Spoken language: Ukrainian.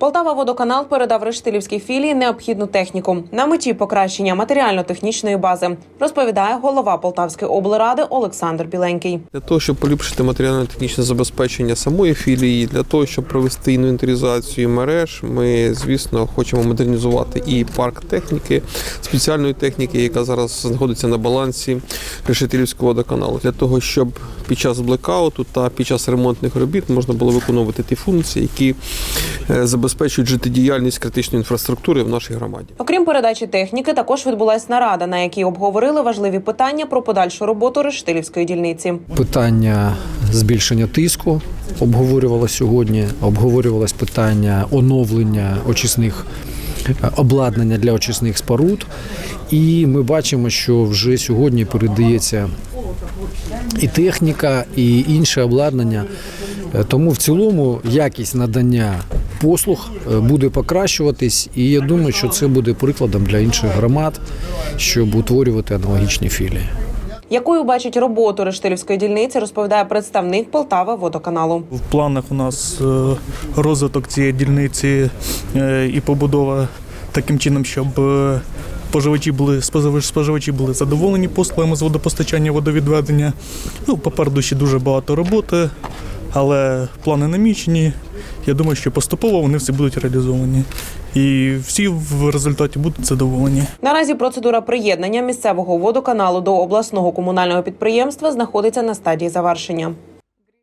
Полтава водоканал передав рештилівській філії необхідну техніку на меті покращення матеріально-технічної бази, розповідає голова Полтавської облради Олександр Біленький. Для того, щоб поліпшити матеріально-технічне забезпечення самої філії, для того, щоб провести інвентаризацію мереж, ми, звісно, хочемо модернізувати і парк техніки, спеціальної техніки, яка зараз знаходиться на балансі Решетилівського водоканалу, для того, щоб під час блекауту та під час ремонтних робіт можна було виконувати ті функції, які е, забезпечують життєдіяльність критичної інфраструктури в нашій громаді. Окрім передачі техніки, також відбулась нарада, на якій обговорили важливі питання про подальшу роботу Рештилівської дільниці. Питання збільшення тиску обговорювалося сьогодні. Обговорювалось питання оновлення очисних е, обладнання для очисних споруд. І ми бачимо, що вже сьогодні передається і техніка, і інше обладнання. Е, Тому в цілому якість надання послуг е, буде покращуватись, і я думаю, що це буде прикладом для інших громад, щоб утворювати аналогічні філії. Якою бачить роботу Рештилівської дільниці, розповідає представник Полтава водоканалу. В планах у нас е, розвиток цієї дільниці е, і побудова таким чином, щоб споживачі були споживач- споживачі були задоволені послугами з водопостачання, водовідведення. Ну, попереду ще дуже багато роботи, але плани намічені. Я думаю, що поступово вони всі будуть реалізовані. І всі в результаті будуть задоволені. Наразі процедура приєднання місцевого водоканалу до обласного комунального підприємства знаходиться на стадії завершення.